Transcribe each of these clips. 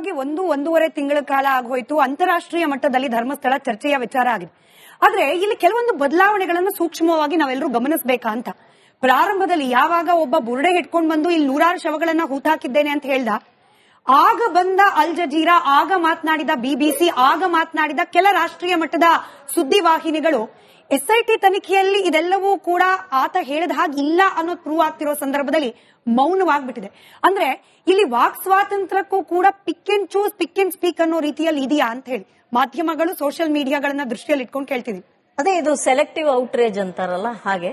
ಸುದೀರ್ಘವಾಗಿ ಒಂದು ಒಂದೂವರೆ ತಿಂಗಳ ಕಾಲ ಆಗೋಯ್ತು. ಅಂತಾರಾಷ್ಟ್ರೀಯ ಮಟ್ಟದಲ್ಲಿ ಧರ್ಮಸ್ಥಳ ಚರ್ಚೆಯ ವಿಚಾರ ಆಗಿದೆ. ಆದ್ರೆ ಇಲ್ಲಿ ಕೆಲವೊಂದು ಬದಲಾವಣೆಗಳನ್ನು ಸೂಕ್ಷ್ಮವಾಗಿ ನಾವೆಲ್ಲರೂ ಗಮನಿಸಬೇಕಾ ಅಂತ ಪ್ರಾರಂಭದಲ್ಲಿ ಯಾವಾಗ ಒಬ್ಬ ಬುರುಡೆ ಹಿಡ್ಕೊಂಡು ಬಂದು ಇಲ್ಲಿ ನೂರಾರು ಶವಗಳನ್ನ ಹೂತಾಕಿದ್ದೇನೆ ಅಂತ ಹೇಳ್ದ? ಆಗ ಬಂದ ಅಲ್ ಜಜೀರಾ, ಆಗ ಮಾತನಾಡಿದ ಬಿಬಿಸಿ ಆಗ ಮಾತನಾಡಿದ ಕೆಲ ರಾಷ್ಟ್ರೀಯ ಮಟ್ಟದ ಸುದ್ದಿವಾಹಿನಿಗಳು ಎಸ್ಐಟಿ ತನಿಖೆಯಲ್ಲಿ ಇದೆಲ್ಲವೂ ಕೂಡ ಆತ ಹೇಳಿದ ಹಾಗೆ ಇಲ್ಲ ಅನ್ನೋದು ಪ್ರೂವ್ ಆಗ್ತಿರೋ ಸಂದರ್ಭದಲ್ಲಿ ಮೌನವಾಗ್ಬಿಟ್ಟಿದೆ. ಅಂದ್ರೆ ಇಲ್ಲಿ ವಾಕ್ ಸ್ವಾತಂತ್ರ್ಯಕ್ಕೂ ಕೂಡ pick and choose pick and speak ಅನ್ನೋ ರೀತಿಯಲ್ಲಿ ಇದೆಯಾ ಅಂತ ಹೇಳಿ. ಮಾಧ್ಯಮಗಳು ಸೋಷಿಯಲ್ ಮೀಡಿಯಾಗಳನ್ನ ದೃಷ್ಟಿಯಲ್ಲಿ ಇಟ್ಕೊಂಡು ಕೇಳ್ತಿದೀವಿ. ಅದೇ ಇದು ಸೆಲೆಕ್ಟಿವ್ ಔಟ್ರೇಜ್ ಅಂತಾರಲ್ಲ, ಹಾಗೆ.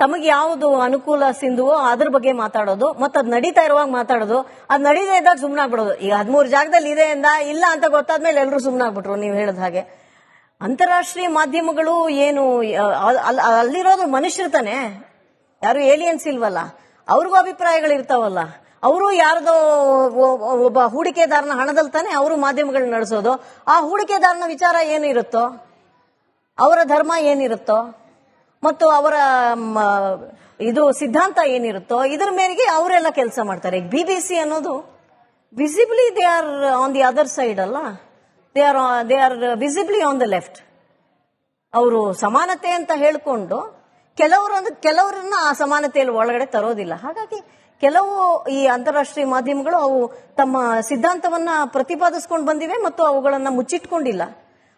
ತಮಗೆ ಯಾವುದು ಅನುಕೂಲ ಸಿಂಧುವೋ ಅದ್ರ ಬಗ್ಗೆ ಮಾತಾಡೋದು, ಮತ್ತೆ ಅದ್ ನಡೀತಾ ಇರುವಾಗ ಮಾತಾಡೋದು, ಅದ್ ನಡೀದೇ ಇದ್ದಾಗ ಸುಮ್ನಾಗ್ಬಿಡೋದು. ಈಗ ಹದಿಮೂರು ಜಾಗದಲ್ಲಿ ಇದೆ ಅಂದ ಇಲ್ಲ ಅಂತ ಗೊತ್ತಾದ್ಮೇಲೆ ಎಲ್ಲರೂ ಸುಮ್ನಾಗ್ಬಿಟ್ರು, ನೀವು ಹೇಳಿದ ಹಾಗೆ. ಅಂತಾರಾಷ್ಟ್ರೀಯ ಮಾಧ್ಯಮಗಳು ಏನು ಅಲ್- ಅಲ್- ಅಲ್ಲಿರೋದು ಮನುಷ್ಯರು ತಾನೆ. ಯಾರು ಏಲಿಯನ್ಸ್ ಇಲ್ವಲ್ಲ? ಅವ್ರಿಗೂ ಅಭಿಪ್ರಾಯಗಳು ಇರ್ತಾವಲ್ಲ. ಅವರು ಯಾರ್ದೋ ಒಬ್ಬ ಹೂಡಿಕೆದಾರನ ಹಣದಲ್ಲಿ ತಾನೆ ಅವರು ಮಾಧ್ಯಮಗಳನ್ನ ನಡೆಸೋದು. ಆ ಹೂಡಿಕೆದಾರನ ವಿಚಾರ ಏನು ಇರುತ್ತೋ? ಅವರ ಧರ್ಮ ಏನಿರುತ್ತೋ ಮತ್ತು ಅವರ ಇದು ಸಿದ್ಧಾಂತ ಏನಿರುತ್ತೋ ಇದರ ಮೇರೆಗೆ ಅವರೆಲ್ಲ ಕೆಲಸ ಮಾಡ್ತಾರೆ. ಬಿ ಬಿ ಸಿ ಅನ್ನೋದು visibly they are on the other side ಅಲ್ಲ? They are they are visibly on the left ಅವರು ಸಮಾನತೆ ಅಂತ ಹೇಳಿಕೊಂಡು ಕೆಲವರೊಂದು ಕೆಲವರನ್ನ ಆ ಸಮಾನತೆಯಲ್ಲಿ ಒಳಗಡೆ ತರೋದಿಲ್ಲ. ಹಾಗಾಗಿ ಕೆಲವು ಈ ಅಂತಾರಾಷ್ಟ್ರೀಯ ಮಾಧ್ಯಮಗಳು ಅವು ತಮ್ಮ ಸಿದ್ಧಾಂತವನ್ನ ಪ್ರತಿಪಾದಿಸ್ಕೊಂಡು ಬಂದಿವೆ ಮತ್ತು ಅವುಗಳನ್ನ ಮುಚ್ಚಿಟ್ಕೊಂಡಿಲ್ಲ.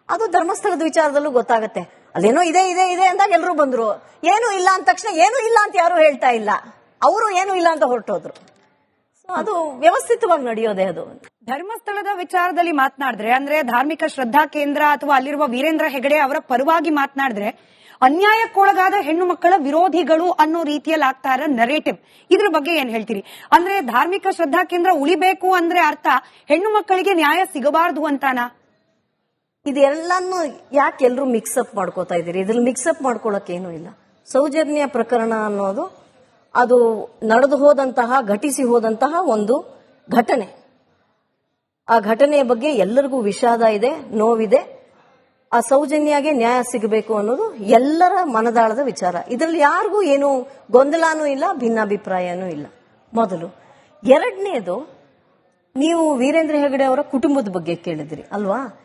ಅದು ಧರ್ಮಸ್ಥಳದ ವಿಚಾರದಲ್ಲೂ ಗೊತ್ತಾಗುತ್ತೆ. ಅಲ್ಲೇನೋ ಇದೆ ಇದೆ ಇದೆ ಅಂದಾಗ ಎಲ್ಲರೂ ಬಂದ್ರು. ಏನು ಇಲ್ಲ ಅಂದ ತಕ್ಷಣ ಏನು ಇಲ್ಲ ಅಂತ ಯಾರು ಹೇಳ್ತಾ ಇಲ್ಲ. ಅವರು ಏನು ಇಲ್ಲ ಅಂತ ಹೊರಟೋದ್ರು. ಅದು ವ್ಯವಸ್ಥಿತವಾಗಿ ನಡೆಯೋದೇ ಅದು. ಧರ್ಮಸ್ಥಳದ ವಿಚಾರದಲ್ಲಿ ಮಾತನಾಡಿದ್ರೆ ಅಂದ್ರೆ ಧಾರ್ಮಿಕ ಶ್ರದ್ಧಾ ಕೇಂದ್ರ ಅಥವಾ ಅಲ್ಲಿರುವ ವೀರೇಂದ್ರ ಹೆಗಡೆ ಅವರ ಪರವಾಗಿ ಮಾತನಾಡಿದ್ರೆ ಅನ್ಯಾಯಕ್ಕೊಳಗಾದ ಹೆಣ್ಣು ಮಕ್ಕಳ ವಿರೋಧಿಗಳು ಅನ್ನೋ ರೀತಿಯಲ್ಲಿ ಆಗ್ತಾ ಇರೋ ನರೇಟಿವ್ ಇದ್ರ ಬಗ್ಗೆ ಏನ್ ಹೇಳ್ತೀರಿ? ಅಂದ್ರೆ ಧಾರ್ಮಿಕ ಶ್ರದ್ಧಾ ಕೇಂದ್ರ ಉಳಿಬೇಕು ಅಂದ್ರೆ ಅರ್ಥ ಹೆಣ್ಣು ಮಕ್ಕಳಿಗೆ ನ್ಯಾಯ ಸಿಗಬಾರದು ಅಂತಾನಾ? ಇದೆಲ್ಲಾನು ಯಾಕೆ ಎಲ್ಲರೂ ಮಿಕ್ಸಪ್ ಮಾಡ್ಕೋತಾ ಇದೀರಿ ಇದ್ರಲ್ಲಿ ಮಿಕ್ಸಪ್ ಮಾಡ್ಕೊಳಕ್ ಏನೂ ಇಲ್ಲ. ಸೌಜನ್ಯ ಪ್ರಕರಣ ಅನ್ನೋದು ಅದು ನಡೆದು ಹೋದಂತಹ, ಘಟಿಸಿ ಹೋದಂತಹ ಒಂದು ಘಟನೆ. ಆ ಘಟನೆಯ ಬಗ್ಗೆ ಎಲ್ಲರಿಗೂ ವಿಷಾದ ಇದೆ, ನೋವಿದೆ. ಆ ಸೌಜನ್ಯಾಗೆ ನ್ಯಾಯ ಸಿಗಬೇಕು ಅನ್ನೋದು ಎಲ್ಲರ ಮನದಾಳದ ವಿಚಾರ. ಇದರಲ್ಲಿ ಯಾರಿಗೂ ಏನು ಗೊಂದಲನೂ ಇಲ್ಲ, ಭಿನ್ನಾಭಿಪ್ರಾಯನೂ ಇಲ್ಲ. ಮೊದಲು. ಎರಡನೇದು, ನೀವು ವೀರೇಂದ್ರ ಹೆಗಡೆ ಅವರ ಕುಟುಂಬದ ಬಗ್ಗೆ ಕೇಳಿದ್ರಿ, ಅಲ್ವಾ?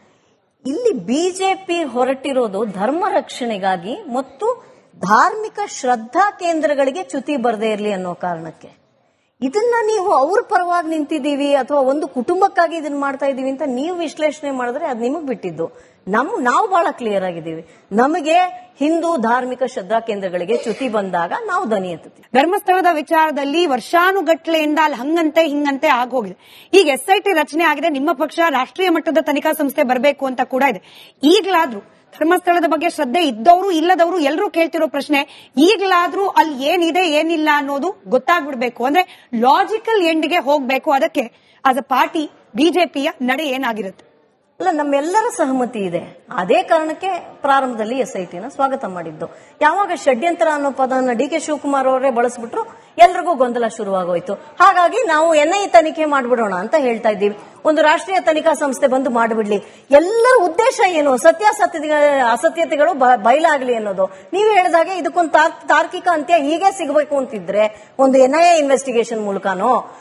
ಇಲ್ಲಿ ಬಿಜೆಪಿ ಹೊರಟಿರೋದು ಧರ್ಮ ರಕ್ಷಣೆಗಾಗಿ ಮತ್ತು ಧಾರ್ಮಿಕ ಶ್ರದ್ಧಾ ಕೇಂದ್ರಗಳಿಗೆ ಚ್ಯುತಿ ಬರದೇ ಇರಲಿ ಅನ್ನೋ ಕಾರಣಕ್ಕೆ. ಇದನ್ನ ನೀವು ಅವ್ರ ಪರವಾಗಿ ನಿಂತಿದ್ದೀವಿ ಅಥವಾ ಒಂದು ಕುಟುಂಬಕ್ಕಾಗಿ ಇದನ್ನ ಮಾಡ್ತಾ ಇದೀವಿ ಅಂತ ನೀವು ವಿಶ್ಲೇಷಣೆ ಮಾಡಿದ್ರೆ ಅದು ನಿಮಗೆ ಬಿಟ್ಟಿದ್ದು. ನಮ್, ನಾವು ಬಹಳ ಕ್ಲಿಯರ್ ಆಗಿದ್ದೀವಿ. ನಮಗೆ ಹಿಂದೂ ಧಾರ್ಮಿಕ ಶ್ರದ್ಧಾ ಕೇಂದ್ರಗಳಿಗೆ ಚ್ಯುತಿ ಬಂದಾಗ ನಾವು ಧ್ವನಿ ಎತ್ತೀವಿ ಧರ್ಮಸ್ಥಳದ ವಿಚಾರದಲ್ಲಿ ವರ್ಷಾನುಗಟ್ಲೆಯಿಂದ ಅಲ್ಲಿ ಹಂಗಂತೆ ಹಿಂಗಂತೆ ಆಗೋಗಿದೆ. ಈಗ ಎಸ್ ಐ ರಚನೆ ಆಗಿದೆ, ನಿಮ್ಮ ಪಕ್ಷ ರಾಷ್ಟ್ರೀಯ ಮಟ್ಟದ ತನಿಖಾ ಸಂಸ್ಥೆ ಬರಬೇಕು ಅಂತ ಕೂಡ ಇದೆ. ಈಗಲಾದ್ರೂ ಧರ್ಮಸ್ಥಳದ ಬಗ್ಗೆ ಶ್ರದ್ಧೆ ಇದ್ದವರು ಇಲ್ಲದವರು ಎಲ್ಲರೂ ಕೇಳ್ತಿರೋ ಪ್ರಶ್ನೆ, ಈಗಲಾದ್ರೂ ಅಲ್ಲಿ ಏನಿದೆ, ಏನಿಲ್ಲ ಅನ್ನೋದು ಗೊತ್ತಾಗ್ಬಿಡ್ಬೇಕು. ಅಂದ್ರೆ ಲಾಜಿಕಲ್ ಎಂಡ್ಗೆ ಹೋಗ್ಬೇಕು. ಅದಕ್ಕೆ ಆಸ್ ಅ ಪಾರ್ಟಿ ಬಿಜೆಪಿಯ ನಡೆ ಏನಾಗಿರುತ್ತೆ? ಅಲ್ಲ, ನಮ್ಮೆಲ್ಲರ ಸಹಮತಿ ಇದೆ. ಅದೇ ಕಾರಣಕ್ಕೆ ಪ್ರಾರಂಭದಲ್ಲಿ ಎಸ್ ಐ ಟಿನ ಸ್ವಾಗತ ಮಾಡಿದ್ದು. ಯಾವಾಗ ಷಡ್ಯಂತ್ರ ಅನ್ನೋ ಪದನ ಡಿ ಕೆ ಶಿವಕುಮಾರ್ ಅವರೇ ಬಳಸ್ಬಿಟ್ರು ಎಲ್ರಿಗೂ ಗೊಂದಲ ಶುರುವಾಗೋಯ್ತು. ಹಾಗಾಗಿ ನಾವು ಎನ್ ಐ ತನಿಖೆ ಮಾಡ್ಬಿಡೋಣ ಅಂತ ಹೇಳ್ತಾ ಇದ್ದೀವಿ. ಒಂದು ರಾಷ್ಟ್ರೀಯ ತನಿಖಾ ಸಂಸ್ಥೆ ಬಂದು ಮಾಡಿಬಿಡ್ಲಿ. ಎಲ್ಲರ ಉದ್ದೇಶ ಏನು? ಸತ್ಯಾಸತ್ಯ ಅಸತ್ಯತೆಗಳು ಬ- ಬಯಲಾಗ್ಲಿ ಅನ್ನೋದು. ನೀವು ಹೇಳಿದಾಗೆ ಇದಕ್ಕೊಂದು ತಾರ್- ತಾರ್ಕಿಕ ಅಂತ್ಯ ಹೀಗೆ ಸಿಗಬೇಕು ಅಂತಿದ್ರೆ ಒಂದು ಎನ್ ಐ ಎ ಇನ್ವೆಸ್ಟಿಗೇಷನ್ ಮೂಲಕನೋ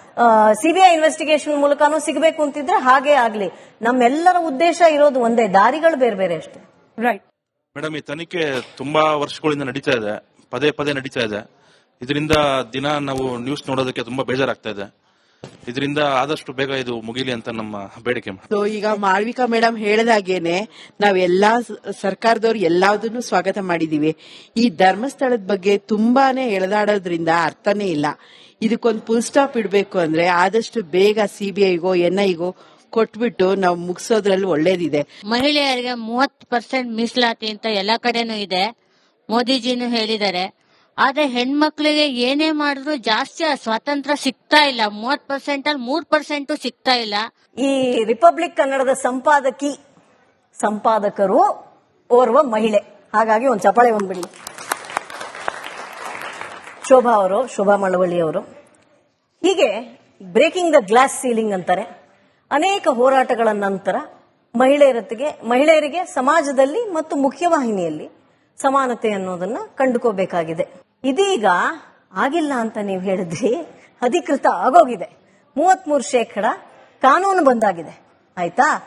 ಸಿಬಿಐ ಇನ್ವೆಸ್ಟಿಗೇಷನ್ ಮೂಲಕನೂ ಸಿಗಬೇಕು ಅಂತಿದ್ರೆ ಹಾಗೆ ಆಗ್ಲಿ. ನಮ್ಮೆಲ್ಲರ ಉದ್ದೇಶ ಇರೋದು ಒಂದೇ ದಾರಿಗಳು ಬೇರೆ ಬೇರೆ ಅಷ್ಟೇ. ರೈಟ್ ಮೇಡಮ್ ಈ ತನಿಖೆ ತುಂಬಾ ವರ್ಷಗಳಿಂದ ನಡೀತಾ ಇದೆ. ಪದೇ ಪದೇ ನಡೀತಾ ಇದೆ. ಇದರಿಂದ ದಿನ ನಾವು ನ್ಯೂಸ್ ನೋಡೋದಕ್ಕೆ ತುಂಬಾ ಬೇಜಾರಾಗ್ತಾ ಇದೆ ಇದರಿಂದ ಆದಷ್ಟು ಬೇಗ ಇದು ಮುಗಿಲಿ ಅಂತ ನಮ್ಮ ಬೇಡಿಕೆ ಸೊ ಈಗ ಮಾಳ್ವಿಕಾ ಮೇಡಮ್ ಹೇಳ್ದಾಗೇನೆ ನಾವೆಲ್ಲಾ ಸ- ಸರ್ಕಾರದವ್ರು ಎಲ್ಲಾದನ್ನು ಸ್ವಾಗತ ಮಾಡಿದೀವಿ. ಈ ಧರ್ಮಸ್ಥಳದ ಬಗ್ಗೆ ತುಂಬಾನೇ ಎಳೆದಾಡೋದ್ರಿಂದ ಅರ್ಥನೇ ಇಲ್ಲ. ಇದಕ್ಕೊಂದು ಫುಲ್ ಸ್ಟಾಪ್ ಇಡಬೇಕು ಅಂದ್ರೆ ಆದಷ್ಟು ಬೇಗ ಸಿಬಿಐಗೋ ಎನ್ಐಗೋ ಕೊಟ್ಬಿಟ್ಟು ನಾವು ಮುಗಿಸೋದ್ರಲ್ಲಿ ಒಳ್ಳೇದಿದೆ. ಮಹಿಳೆಯರಿಗೆ ಮೂವತ್ ಪರ್ಸೆಂಟ್ ಮೀಸಲಾತಿ ಅಂತ ಎಲ್ಲಾ ಕಡೆನೂ ಇದೆ. ಮೋದಿಜಿನೂ ಹೇಳಿದ್ದಾರೆ. ಆದ್ರೆ ಹೆಣ್ಮಕ್ಳಿಗೆ ಏನೇ ಮಾಡಿದ್ರು ಜಾಸ್ತಿ ಸ್ವಾತಂತ್ರ್ಯ ಸಿಗ್ತಾ ಇಲ್ಲ. ಮೂವತ್ ಪರ್ಸೆಂಟ್ ಅಲ್ಲಿ ಮೂರ್ ಪರ್ಸೆಂಟ್ ಸಿಗ್ತಾ ಇಲ್ಲ. ಈ ರಿಪಬ್ಲಿಕ್ ಕನ್ನಡದ ಸಂಪಾದಕಿ, ಸಂಪಾದಕರು ಓರ್ವ ಮಹಿಳೆ. ಹಾಗಾಗಿ ಒಂದು ಚಪಾಳೆ ಬಂದ್ಬಿಡಿ. ಶೋಭಾ ಅವರು, ಶೋಭಾ ಮಳವಳ್ಳಿ ಅವರು. ಹೀಗೆ ಬ್ರೇಕಿಂಗ್ ದ ಗ್ಲಾಸ್ ಸೀಲಿಂಗ್ ಅಂತಾರೆ. ಅನೇಕ ಹೋರಾಟಗಳ ನಂತರ ಮಹಿಳೆಯರಿಗೆ ಮಹಿಳೆಯರಿಗೆ ಸಮಾಜದಲ್ಲಿ ಮತ್ತು ಮುಖ್ಯವಾಹಿನಿಯಲ್ಲಿ ಸಮಾನತೆ ಅನ್ನೋದನ್ನ ಕಂಡುಕೋಬೇಕಾಗಿದೆ. ಇದೀಗ ಆಗಿಲ್ಲ ಅಂತ ನೀವು ಹೇಳಿದ್ರಿ, ಅಧಿಕೃತ ಆಗೋಗಿದೆ. ಮೂವತ್ಮೂರು ಶೇಕಡ ಕಾನೂನು ಬಂದಾಗಿದೆ. ಆಯ್ತಾ?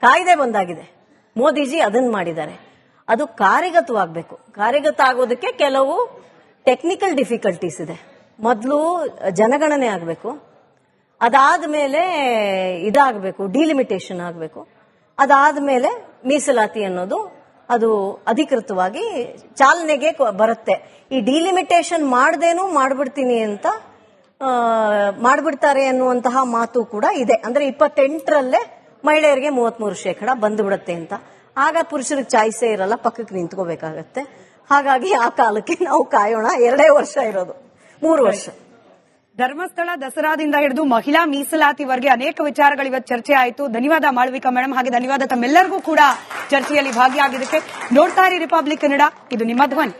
ಕಾಯ್ದೆ ಬಂದಾಗಿದೆ. ಮೋದಿಜಿ ಅದನ್ನ ಮಾಡಿದ್ದಾರೆ. ಅದು ಕಾರ್ಯಗತವಾಗಬೇಕು. ಕಾರ್ಯಗತ ಆಗೋದಕ್ಕೆ ಕೆಲವು ಟೆಕ್ನಿಕಲ್ ಡಿಫಿಕಲ್ಟೀಸ್ ಇದೆ. ಮೊದಲು ಜನಗಣನೆ ಆಗಬೇಕು. ಅದಾದ ಮೇಲೆ ಇದಾಗಬೇಕು ಡಿಲಿಮಿಟೇಷನ್ ಆಗಬೇಕು. ಅದಾದ ಮೇಲೆ ಮೀಸಲಾತಿ ಅನ್ನೋದು ಅದು ಅಧಿಕೃತವಾಗಿ ಚಾಲನೆಗೆ ಬರುತ್ತೆ. ಈ ಡಿಲಿಮಿಟೇಷನ್ ಮಾಡ್ದೇನು ಮಾಡ್ಬಿಡ್ತೀನಿ ಅಂತ ಮಾಡ್ಬಿಡ್ತಾರೆ ಅನ್ನುವಂತಹ ಮಾತು ಕೂಡ ಇದೆ. ಅಂದ್ರೆ ಇಪ್ಪತ್ತೆಂಟರಲ್ಲೇ ಮಹಿಳೆಯರಿಗೆ ಮೂವತ್ಮೂರು ಶೇಕಡ ಬಂದ್ಬಿಡುತ್ತೆ ಅಂತ. ಆಗ ಪುರುಷರಿಗೆ ಚಾಯ್ಸೇ ಇರಲ್ಲ, ಪಕ್ಕಕ್ಕೆ ನಿಂತ್ಕೋಬೇಕಾಗತ್ತೆ. ಹಾಗಾಗಿ ಆ ಕಾಲಕ್ಕೆ ನಾವು ಕಾಯೋಣ. ಎರಡೇ ವರ್ಷ ಇರೋದು. ಮೂರು ವರ್ಷ. ಧರ್ಮಸ್ಥಳ ದಸರಾದಿಂದ ಹಿಡಿದು ಮಹಿಳಾ ಮೀಸಲಾತಿವರೆಗೆ ಅನೇಕ ವಿಚಾರಗಳು ಇವತ್ತು ಚರ್ಚೆ ಆಯಿತು. ಧನ್ಯವಾದ ಮಾಳವಿಕಾ ಮೇಡಮ್ ಹಾಗೆ ಧನ್ಯವಾದ ತಮ್ಮೆಲ್ಲರಿಗೂ ಕೂಡ ಚರ್ಚೆಯಲ್ಲಿ ಭಾಗಿಯಾಗಿದ್ದಕ್ಕೆ. ನೋಡ್ತಾ ಇರಿ ರಿಪಬ್ಲಿಕ್ ಕನ್ನಡ ಇದು ನಿಮ್ಮ ಧ್ವನಿ.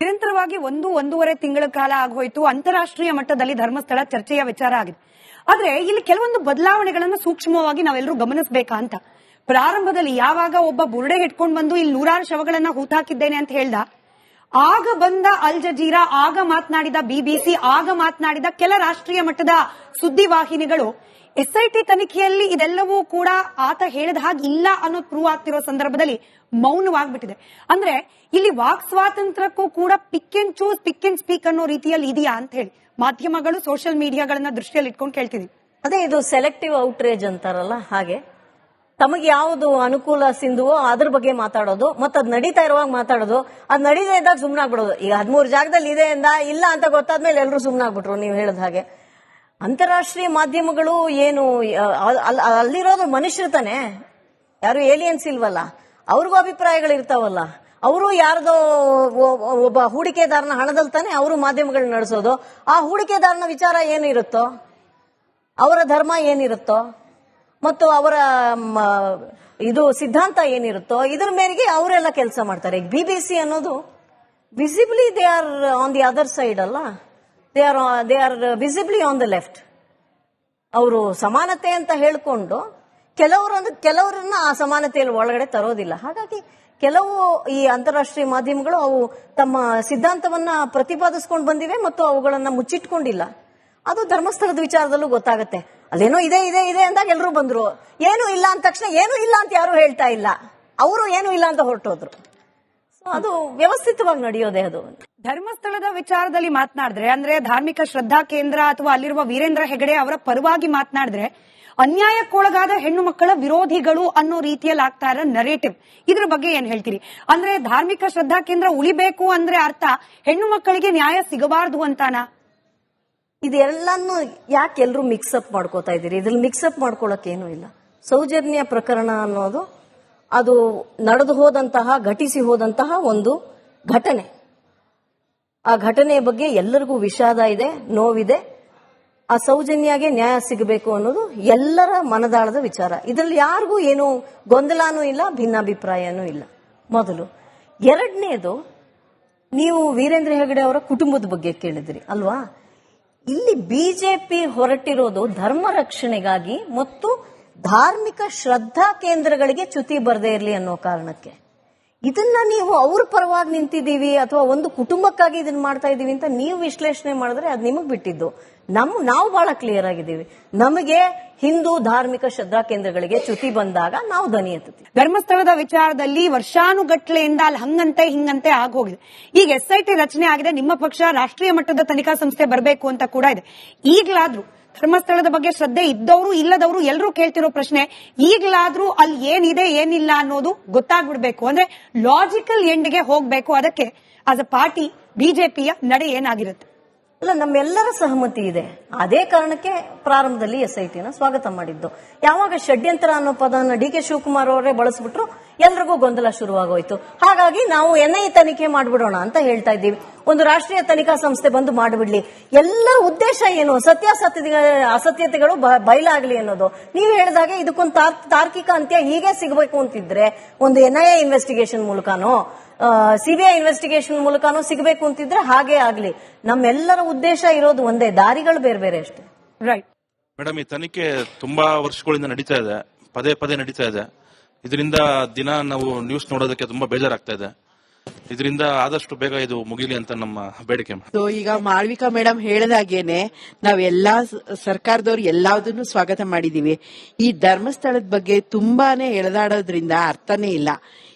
ನಿರಂತರವಾಗಿ ಒಂದು ಒಂದೂವರೆ ತಿಂಗಳ ಕಾಲ ಆಗೋಯ್ತು. ಅಂತಾರಾಷ್ಟ್ರೀಯ ಮಟ್ಟದಲ್ಲಿ ಧರ್ಮಸ್ಥಳ ಚರ್ಚೆಯ ವಿಚಾರ ಆಗಿದೆ. ಆದ್ರೆ ಇಲ್ಲಿ ಕೆಲವೊಂದು ಬದಲಾವಣೆಗಳನ್ನ ಸೂಕ್ಷ್ಮವಾಗಿ ನಾವೆಲ್ಲರೂ ಗಮನಿಸಬೇಕಾ ಅಂತ ಪ್ರಾರಂಭದಲ್ಲಿ ಯಾವಾಗ ಒಬ್ಬ ಬುರುಡೆ ಹಿಡ್ಕೊಂಡು ಬಂದು ಇಲ್ಲಿ ನೂರಾರು ಶವಗಳನ್ನ ಹೂತಾಕಿದ್ದೇನೆ ಅಂತ ಹೇಳ್ದ? ಆಗ ಬಂದ ಅಲ್ ಜಜೀರಾ, ಆಗ ಮಾತನಾಡಿದ ಬಿಬಿಸಿ ಆಗ ಮಾತನಾಡಿದ ಕೆಲ ರಾಷ್ಟ್ರೀಯ ಮಟ್ಟದ ಸುದ್ದಿವಾಹಿನಿಗಳು ಎಸ್ಐಟಿ ತನಿಖೆಯಲ್ಲಿ ಇದೆಲ್ಲವೂ ಕೂಡ ಆತ ಹೇಳಿದ ಹಾಗೆ ಇಲ್ಲ ಅನ್ನೋದು ಪ್ರೂವ್ ಆಗ್ತಿರೋ ಸಂದರ್ಭದಲ್ಲಿ ಮೌನವಾಗ್ಬಿಟ್ಟಿದೆ. ಅಂದ್ರೆ ಇಲ್ಲಿ ವಾಕ್ ಸ್ವಾತಂತ್ರ್ಯಕ್ಕೂ ಕೂಡ pick and choose, pick and speak ಅನ್ನೋ ರೀತಿಯಲ್ಲಿ ಇದೆಯಾ ಅಂತ ಹೇಳಿ. ಮಾಧ್ಯಮಗಳು ಸೋಷಿಯಲ್ ಮೀಡಿಯಾಗಳನ್ನ ದೃಷ್ಟಿಯಲ್ಲಿ ಇಟ್ಕೊಂಡು ಕೇಳ್ತಿದೀವಿ. ಅದೇ ಇದು ಸೆಲೆಕ್ಟಿವ್ ಔಟ್ರೇಜ್ ಅಂತಾರಲ್ಲ, ಹಾಗೆ. ತಮಗೆ ಯಾವುದು ಅನುಕೂಲ ಸಿಂಧುವೋ ಅದ್ರ ಬಗ್ಗೆ ಮಾತಾಡೋದು, ಮತ್ತೆ ಅದ್ ನಡೀತಾ ಇರುವಾಗ ಮಾತಾಡೋದು, ಅದ್ ನಡೀತಾ ಇದ್ದಾಗ ಸುಮ್ನಾಗ್ಬಿಡೋದು. ಈಗ ಹದಿಮೂರು ಜಾಗದಲ್ಲಿ ಇದೆ ಎಂದ ಇಲ್ಲ ಅಂತ ಗೊತ್ತಾದ್ಮೇಲೆ ಎಲ್ಲರೂ ಸುಮ್ನಾಗ್ಬಿಟ್ರು ನೀವು ಹೇಳಿದ ಹಾಗೆ. ಅಂತಾರಾಷ್ಟ್ರೀಯ ಮಾಧ್ಯಮಗಳು ಏನು ಅಲ್ಲಿರೋದು ಮನುಷ್ಯರು ತಾನೆ? ಯಾರು ಏಲಿಯನ್ಸ್ ಇಲ್ವಲ್ಲ? ಅವ್ರಿಗೂ ಅಭಿಪ್ರಾಯಗಳು ಇರ್ತಾವಲ್ಲ. ಅವರು ಯಾರ್ದೋ ಒಬ್ಬ ಹೂಡಿಕೆದಾರನ ಹಣದಲ್ಲಿ ತಾನೆ ಅವರು ಮಾಧ್ಯಮಗಳನ್ನ ನಡೆಸೋದು. ಆ ಹೂಡಿಕೆದಾರನ ವಿಚಾರ ಏನಿರುತ್ತೋ, ಅವರ ಧರ್ಮ ಏನಿರುತ್ತೋ, ಮತ್ತು ಅವರ ಇದು ಸಿದ್ಧಾಂತ ಏನಿರುತ್ತೋ, ಇದ್ರ ಮೇರೆಗೆ ಅವರೆಲ್ಲ ಕೆಲಸ ಮಾಡ್ತಾರೆ. ಬಿ ಬಿ ಸಿ ಅನ್ನೋದು visibly they are on the other side ಅಲ್ಲ? They are they are visibly on the left ಅವರು ಸಮಾನತೆ ಅಂತ ಹೇಳಿಕೊಂಡು ಕೆಲವರನ್ನು, ಕೆಲವರನ್ನ ಆ ಸಮಾನತೆಯಲ್ಲಿ ಒಳಗಡೆ ತರೋದಿಲ್ಲ. ಹಾಗಾಗಿ ಕೆಲವು ಈ ಅಂತಾರಾಷ್ಟ್ರೀಯ ಮಾಧ್ಯಮಗಳು ಅವು ತಮ್ಮ ಸಿದ್ಧಾಂತವನ್ನ ಪ್ರತಿಪಾದಿಸ್ಕೊಂಡು ಬಂದಿವೆ ಮತ್ತು ಅವುಗಳನ್ನ ಮುಚ್ಚಿಟ್ಕೊಂಡಿಲ್ಲ. ಅದು ಧರ್ಮಸ್ಥಳದ ವಿಚಾರದಲ್ಲೂ ಗೊತ್ತಾಗುತ್ತೆ. ಅಲ್ಲೇನೋ ಇದೆ ಇದೆ ಇದೆ ಅಂದಾಗ ಎಲ್ಲರೂ ಬಂದ್ರು. ಏನು ಇಲ್ಲ ಅಂದ ತಕ್ಷಣ ಏನು ಇಲ್ಲ ಅಂತ ಯಾರು ಹೇಳ್ತಾ ಇಲ್ಲ. ಅವರು ಏನು ಇಲ್ಲ ಅಂತ ಹೊರಟೋದ್ರು. ಅದು ವ್ಯವಸ್ಥಿತವಾಗಿ ನಡೆಯೋದೇ ಅದು. ಧರ್ಮಸ್ಥಳದ ವಿಚಾರದಲ್ಲಿ ಮಾತನಾಡಿದ್ರೆ, ಅಂದ್ರೆ ಧಾರ್ಮಿಕ ಶ್ರದ್ಧಾ ಕೇಂದ್ರ ಅಥವಾ ಅಲ್ಲಿರುವ ವೀರೇಂದ್ರ ಹೆಗಡೆ ಅವರ ಪರವಾಗಿ ಮಾತನಾಡಿದ್ರೆ ಅನ್ಯಾಯಕ್ಕೊಳಗಾದ ಹೆಣ್ಣು ಮಕ್ಕಳ ವಿರೋಧಿಗಳು ಅನ್ನೋ ರೀತಿಯಲ್ಲಿ ಆಗ್ತಾ ಇರೋ ನರೇಟಿವ್ ಇದ್ರ ಬಗ್ಗೆ ಏನ್ ಹೇಳ್ತೀರಿ? ಅಂದ್ರೆ ಧಾರ್ಮಿಕ ಶ್ರದ್ಧಾ ಕೇಂದ್ರ ಉಳಿಬೇಕು ಅಂದ್ರೆ ಅರ್ಥ ಹೆಣ್ಣು ಮಕ್ಕಳಿಗೆ ನ್ಯಾಯ ಸಿಗಬಾರದು ಅಂತಾನ? ಇದೆಲ್ಲನ್ನು ಯಾಕೆ ಎಲ್ಲರೂ ಮಿಕ್ಸಪ್ ಮಾಡ್ಕೋತಾ ಇದ್ದೀರಿ? ಇದ್ರಲ್ಲಿ ಮಿಕ್ಸಪ್ ಮಾಡ್ಕೊಳಕ್ ಏನೂ ಇಲ್ಲ. ಸೌಜನ್ಯ ಪ್ರಕರಣ ಅನ್ನೋದು ಅದು ನಡೆದು ಹೋದಂತಹ, ಘಟಿಸಿ ಹೋದಂತಹ ಒಂದು ಘಟನೆ. ಆ ಘಟನೆಯ ಬಗ್ಗೆ ಎಲ್ಲರಿಗೂ ವಿಷಾದ ಇದೆ, ನೋವಿದೆ. ಆ ಸೌಜನ್ಯಾಗೆ ನ್ಯಾಯ ಸಿಗಬೇಕು ಅನ್ನೋದು ಎಲ್ಲರ ಮನದಾಳದ ವಿಚಾರ. ಇದರಲ್ಲಿ ಯಾರಿಗೂ ಏನು ಗೊಂದಲನೂ ಇಲ್ಲ, ಭಿನ್ನಾಭಿಪ್ರಾಯನೂ ಇಲ್ಲ. ಮೊದಲು. ಎರಡನೇದು, ನೀವು ವೀರೇಂದ್ರ ಹೆಗಡೆ ಅವರ ಕುಟುಂಬದ ಬಗ್ಗೆ ಕೇಳಿದ್ರಿ, ಅಲ್ವಾ? ಇಲ್ಲಿ ಬಿಜೆಪಿ ಹೊರಟಿರೋದು ಧರ್ಮ ರಕ್ಷಣೆಗಾಗಿ ಮತ್ತು ಧಾರ್ಮಿಕ ಶ್ರದ್ಧಾ ಕೇಂದ್ರಗಳಿಗೆ ಚ್ಯುತಿ ಬರದೇ ಇರಲಿ ಅನ್ನೋ ಕಾರಣಕ್ಕೆ. ಇದನ್ನ ನೀವು ಅವ್ರ ಪರವಾಗಿ ನಿಂತಿದ್ದೀವಿ ಅಥವಾ ಒಂದು ಕುಟುಂಬಕ್ಕಾಗಿ ಇದನ್ನ ಮಾಡ್ತಾ ಇದೀವಿ ಅಂತ ನೀವು ವಿಶ್ಲೇಷಣೆ ಮಾಡಿದ್ರೆ ಅದು ನಿಮಗ್ ಬಿಟ್ಟಿದ್ದು. ನಮ್, ನಾವು ಬಹಳ ಕ್ಲಿಯರ್ ಆಗಿದ್ದೀವಿ. ನಮಗೆ ಹಿಂದೂ ಧಾರ್ಮಿಕ ಶ್ರದ್ಧಾ ಕೇಂದ್ರಗಳಿಗೆ ಚ್ಯುತಿ ಬಂದಾಗ ನಾವು ಧ್ವನಿ ಎತ್ತೀವಿ ಧರ್ಮಸ್ಥಳದ ವಿಚಾರದಲ್ಲಿ ವರ್ಷಾನುಗಟ್ಲೆಯಿಂದ ಅಲ್ಲಿ ಹಂಗಂತೆ ಹಿಂಗಂತೆ ಆಗೋಗಿದೆ. ಈಗ ಎಸ್ ಐ ಟಿ ರಚನೆ ಆಗಿದೆ, ನಿಮ್ಮ ಪಕ್ಷ ರಾಷ್ಟ್ರೀಯ ಮಟ್ಟದ ತನಿಖಾ ಸಂಸ್ಥೆ ಬರಬೇಕು ಅಂತ ಕೂಡ ಇದೆ. ಈಗಲಾದ್ರೂ ಧರ್ಮಸ್ಥಳದ ಬಗ್ಗೆ ಶ್ರದ್ಧೆ ಇದ್ದವರು ಇಲ್ಲದವರು ಎಲ್ಲರೂ ಕೇಳ್ತಿರೋ ಪ್ರಶ್ನೆ, ಈಗಲಾದ್ರೂ ಅಲ್ಲಿ ಏನಿದೆ, ಏನಿಲ್ಲ ಅನ್ನೋದು ಗೊತ್ತಾಗ್ಬಿಡ್ಬೇಕು. ಅಂದ್ರೆ ಲಾಜಿಕಲ್ ಎಂಡ್ಗೆ ಹೋಗ್ಬೇಕು. ಅದಕ್ಕೆ ಆಸ್ ಅ ಪಾರ್ಟಿ ಬಿಜೆಪಿಯ ನಡೆ ಏನಾಗಿರುತ್ತೆ? ಅಲ್ಲ, ನಮ್ಮೆಲ್ಲರ ಸಹಮತಿ ಇದೆ. ಅದೇ ಕಾರಣಕ್ಕೆ ಪ್ರಾರಂಭದಲ್ಲಿ ಎಸ್ ಐ ಟಿನ ಸ್ವಾಗತ ಮಾಡಿದ್ದು. ಯಾವಾಗ ಷಡ್ಯಂತರ ಅನ್ನೋ ಪದವನ್ನು ಡಿ ಕೆ ಶಿವಕುಮಾರ್ ಅವರೇ ಬಳಸ್ಬಿಟ್ರು, ಎಲ್ರಿಗೂ ಗೊಂದಲ ಶುರುವಾಗೋಯ್ತು. ಹಾಗಾಗಿ ನಾವು ಎನ್ ಐ ತನಿಖೆ ಮಾಡ್ಬಿಡೋಣ ಅಂತ ಹೇಳ್ತಾ ಇದ್ದೀವಿ. ಒಂದು ರಾಷ್ಟ್ರೀಯ ತನಿಖಾ ಸಂಸ್ಥೆ ಬಂದು ಮಾಡಿಬಿಡ್ಲಿ. ಎಲ್ಲ ಉದ್ದೇಶ ಏನು? ಸತ್ಯಾಸತ್ಯ ಅಸತ್ಯತೆಗಳು ಬಯಲಾಗ್ಲಿ ಅನ್ನೋದು. ನೀವು ಹೇಳಿದಾಗ ಇದಕ್ಕೊಂದು ತಾರ್- ತಾರ್ಕಿಕ ಅಂತ್ಯ ಹೀಗೆ ಸಿಗಬೇಕು ಅಂತಿದ್ರೆ ಒಂದು ಎನ್ ಐ ಎ ಇನ್ವೆಸ್ಟಿಗೇಷನ್ ಮೂಲಕನೋ ಸಿಬಿಐ ಇನ್ವೆಸ್ಟಿಗೇಷನ್ ಮೂಲಕನೂ ಸಿಗಬೇಕು ಅಂತಿದ್ರೆ ಹಾಗೆ ಆಗ್ಲಿ. ನಮ್ಮೆಲ್ಲರ ಉದ್ದೇಶ ಇರೋದು ಒಂದೇ ದಾರಿಗಳು ಬೇರೆ ಬೇರೆ ಅಷ್ಟೇ. ರೈಟ್ ಮೇಡಮ್ ಈ ತನಿಖೆ ತುಂಬಾ ವರ್ಷಗಳಿಂದ ನಡೀತಾ ಇದೆ ಪದೇ ಪದೇ ನಡೀತಾ ಇದೆ. ಇದರಿಂದ ದಿನ ನಾವು ನ್ಯೂಸ್ ನೋಡೋದಕ್ಕೆ ತುಂಬಾ ಬೇಜಾರಾಗ್ತಾ ಇದೆ. ಇದರಿಂದ ಆದಷ್ಟು ಬೇಗ ಇದು ಮುಗಿಲಿ ಅಂತ ನಮ್ಮ ಬೇಡಿಕೆ ಸೊ ಈಗ ಮಾಳ್ವಿಕಾ ಮೇಡಮ್ ಹೇಳ್ದಾಗೇನೆ ನಾವೆಲ್ಲಾ ಎಲ್ಲಾ ಸರ್ಕಾರದವ್ರು ಎಲ್ಲಾದನ್ನು ಸ್ವಾಗತ ಮಾಡಿದೀವಿ. ಈ ಧರ್ಮಸ್ಥಳದ ಬಗ್ಗೆ ತುಂಬಾನೇ ಎಳೆದಾಡೋದ್ರಿಂದ ಅರ್ಥನೇ ಇಲ್ಲ.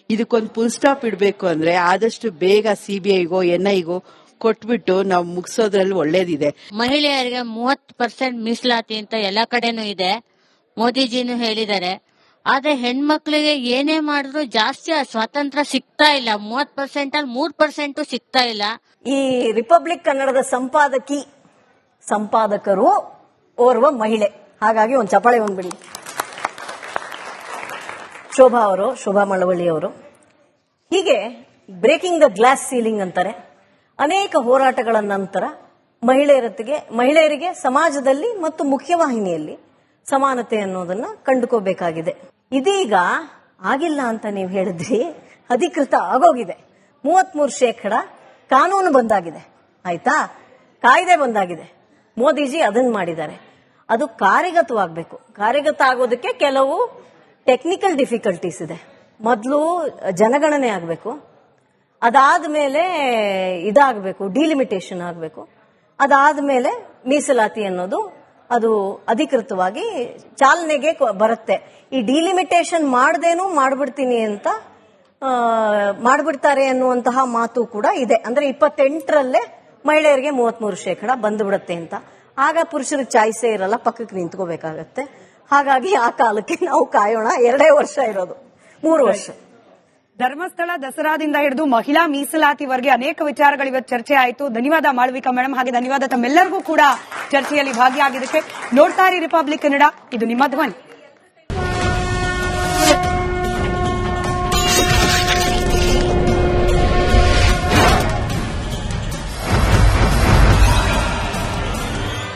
ಇದಕ್ಕೊಂದು ಫುಲ್ ಸ್ಟಾಪ್ ಇಡಬೇಕು ಅಂದ್ರೆ ಆದಷ್ಟು ಬೇಗ ಸಿಬಿಐಗೋ ಎನ್ಐಗೋ ಕೊಟ್ಬಿಟ್ಟು ನಾವು ಮುಗಿಸೋದ್ರಲ್ಲಿ ಒಳ್ಳೇದಿದೆ. ಮಹಿಳೆಯರಿಗೆ ಮೂವತ್ತು ಪರ್ಸೆಂಟ್ ಮೀಸಲಾತಿ ಅಂತ ಎಲ್ಲಾ ಕಡೆನೂ ಇದೆ. ಮೋದಿಜಿನೂ ಹೇಳಿದ್ದಾರೆ. ಆದ್ರೆ ಹೆಣ್ಮಕ್ಳಿಗೆ ಏನೇ ಮಾಡಿದ್ರು ಜಾಸ್ತಿ ಸ್ವಾತಂತ್ರ್ಯ ಸಿಗ್ತಾ ಇಲ್ಲ. ಮೂವತ್ ಪರ್ಸೆಂಟ್ ಅಲ್ಲಿ ಮೂರ್ ಪರ್ಸೆಂಟ್ ಸಿಗ್ತಾ ಇಲ್ಲ. ಈ ರಿಪಬ್ಲಿಕ್ ಕನ್ನಡದ ಸಂಪಾದಕಿ, ಸಂಪಾದಕರು ಓರ್ವ ಮಹಿಳೆ. ಹಾಗಾಗಿ ಒಂದು ಚಪಾಳೆ ಒಂದ್ಬಿಡಿ ಶೋಭಾ ಅವರು, ಶೋಭಾ ಮಳವಳ್ಳಿ ಅವರು. ಹೀಗೆ ಬ್ರೇಕಿಂಗ್ ದ ಗ್ಲಾಸ್ ಸೀಲಿಂಗ್ ಅಂತಾರೆ. ಅನೇಕ ಹೋರಾಟಗಳ ನಂತರ ಮಹಿಳೆಯರಿಗೆ ಮಹಿಳೆಯರಿಗೆ ಸಮಾಜದಲ್ಲಿ ಮತ್ತು ಮುಖ್ಯವಾಹಿನಿಯಲ್ಲಿ ಸಮಾನತೆ ಅನ್ನೋದನ್ನ ಕಂಡುಕೋಬೇಕಾಗಿದೆ. ಇದೀಗ ಆಗಿಲ್ಲ ಅಂತ ನೀವು ಹೇಳಿದ್ರಿ, ಅಧಿಕೃತ ಆಗೋಗಿದೆ. ಮೂವತ್ಮೂರು ಶೇಕಡ ಕಾನೂನು ಬಂದಾಗಿದೆ. ಆಯ್ತಾ? ಕಾಯ್ದೆ ಬಂದಾಗಿದೆ. ಮೋದಿಜಿ ಅದನ್ನ ಮಾಡಿದ್ದಾರೆ. ಅದು ಕಾರ್ಯಗತವಾಗಬೇಕು. ಕಾರ್ಯಗತ ಆಗೋದಕ್ಕೆ ಕೆಲವು ಟೆಕ್ನಿಕಲ್ ಡಿಫಿಕಲ್ಟೀಸ್ ಇದೆ. ಮೊದಲು ಜನಗಣನೆ ಆಗಬೇಕು. ಅದಾದ ಮೇಲೆ ಇದಾಗಬೇಕು ಡಿಲಿಮಿಟೇಷನ್ ಆಗಬೇಕು. ಅದಾದ ಮೇಲೆ ಮೀಸಲಾತಿ ಅನ್ನೋದು ಅದು ಅಧಿಕೃತವಾಗಿ ಚಾಲನೆಗೆ ಬರುತ್ತೆ. ಈ ಡಿಲಿಮಿಟೇಷನ್ ಮಾಡ್ದೇನು ಮಾಡ್ಬಿಡ್ತೀನಿ ಅಂತ ಮಾಡ್ಬಿಡ್ತಾರೆ ಅನ್ನುವಂತಹ ಮಾತು ಕೂಡ ಇದೆ. ಅಂದ್ರೆ ಇಪ್ಪತ್ತೆಂಟರಲ್ಲೇ ಮಹಿಳೆಯರಿಗೆ ಮೂವತ್ಮೂರು ಶೇಕಡ ಬಂದ್ಬಿಡುತ್ತೆ ಅಂತ. ಆಗ ಪುರುಷರ ಚಾಯ್ಸೇ ಇರಲ್ಲ, ಪಕ್ಕಕ್ಕೆ ನಿಂತ್ಕೋಬೇಕಾಗತ್ತೆ. ಹಾಗಾಗಿ ಆ ಕಾಲಕ್ಕೆ ನಾವು ಕಾಯೋಣ. ಎರಡೇ ವರ್ಷ ಇರೋದು. ಮೂರು ವರ್ಷ. ಧರ್ಮಸ್ಥಳ ದಸರಾದಿಂದ ಹಿಡಿದು ಮಹಿಳಾ ಮೀಸಲಾತಿವರೆಗೆ ಅನೇಕ ವಿಚಾರಗಳು ಇವತ್ತು ಚರ್ಚೆ ಆಯಿತು. ಧನ್ಯವಾದ ಮಾಳವಿಕಾ ಮೇಡಮ್ ಹಾಗೆ ಧನ್ಯವಾದ ತಮ್ಮೆಲ್ಲರಿಗೂ ಕೂಡ ಚರ್ಚೆಯಲ್ಲಿ ಭಾಗಿಯಾಗಿದ್ದಕ್ಕೆ ನೋಡ್ತಾ ರಿಪಬ್ಲಿಕ್ ಕನ್ನಡ. ಇದು ನಿಮ್ಮ ಧ್ವನಿ.